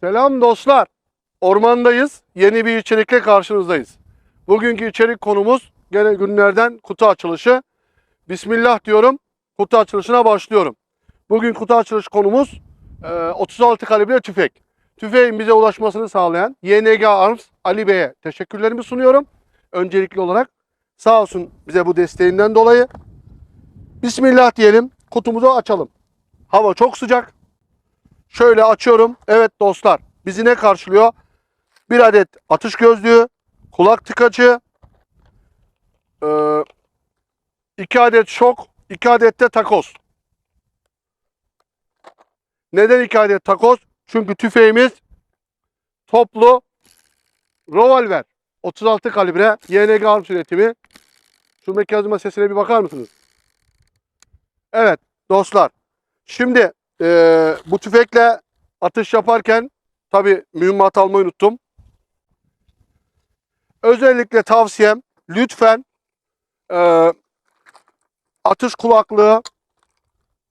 Selam dostlar. Ormandayız. Yeni bir içerikle karşınızdayız. Bugünkü içerik konumuz gene günlerden kutu açılışı. Bismillah diyorum. Kutu açılışına başlıyorum. Bugün kutu açılış konumuz e, 36 kalibre tüfek. Tüfeğin bize ulaşmasını sağlayan YNG Arms Ali Bey'e teşekkürlerimi sunuyorum. Öncelikli olarak sağ olsun bize bu desteğinden dolayı. Bismillah diyelim. Kutumuzu açalım. Hava çok sıcak. Şöyle açıyorum. Evet dostlar bizi ne karşılıyor? Bir adet atış gözlüğü, kulak tıkacı, eee, iki adet şok, iki adet de takoz. Neden iki adet takoz? Çünkü tüfeğimiz toplu revolver. 36 kalibre YNG arms üretimi. Şu mekanizma sesine bir bakar mısınız? Evet dostlar. Şimdi eee, bu tüfekle atış yaparken tabi mühimmat almayı unuttum. Özellikle tavsiyem lütfen eee, atış kulaklığı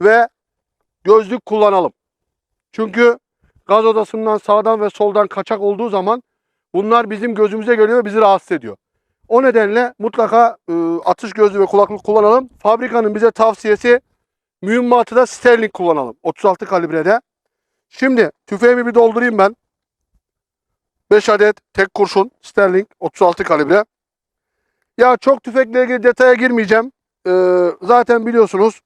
ve gözlük kullanalım. Çünkü gaz odasından sağdan ve soldan kaçak olduğu zaman bunlar bizim gözümüze geliyor ve bizi rahatsız ediyor. O nedenle mutlaka eee, atış gözlüğü ve kulaklık kullanalım. Fabrikanın bize tavsiyesi mühimmatı da Sterling kullanalım. 36 kalibrede. Şimdi tüfeğimi bir doldurayım ben. 5 adet tek kurşun Sterling 36 kalibre. Ya çok tüfekle ilgili detaya girmeyeceğim. Ee, zaten biliyorsunuz.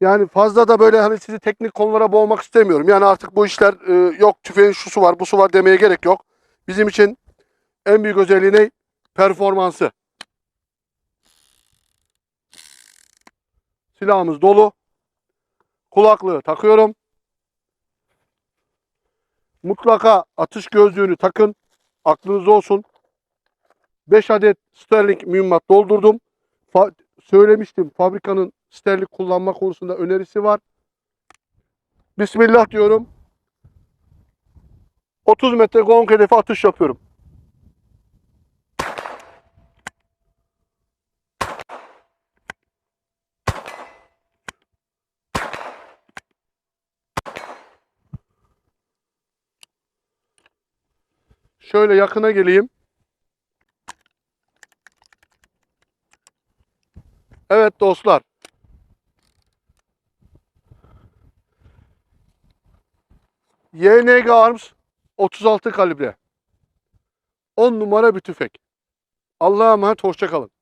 Yani fazla da böyle hani sizi teknik konulara boğmak istemiyorum. Yani artık bu işler e, yok tüfeğin şusu var, busu var demeye gerek yok. Bizim için en büyük özelliği ne? Performansı. Silahımız dolu. Kulaklığı takıyorum. Mutlaka atış gözlüğünü takın. Aklınızda olsun. 5 adet Sterling mühimmat doldurdum. Fa- söylemiştim fabrikanın Sterling kullanma konusunda önerisi var. Bismillah diyorum. 30 metre gong hedefi atış yapıyorum. Şöyle yakına geleyim. Evet dostlar. YNG Arms 36 kalibre. 10 numara bir tüfek. Allah'a emanet hoşça kalın.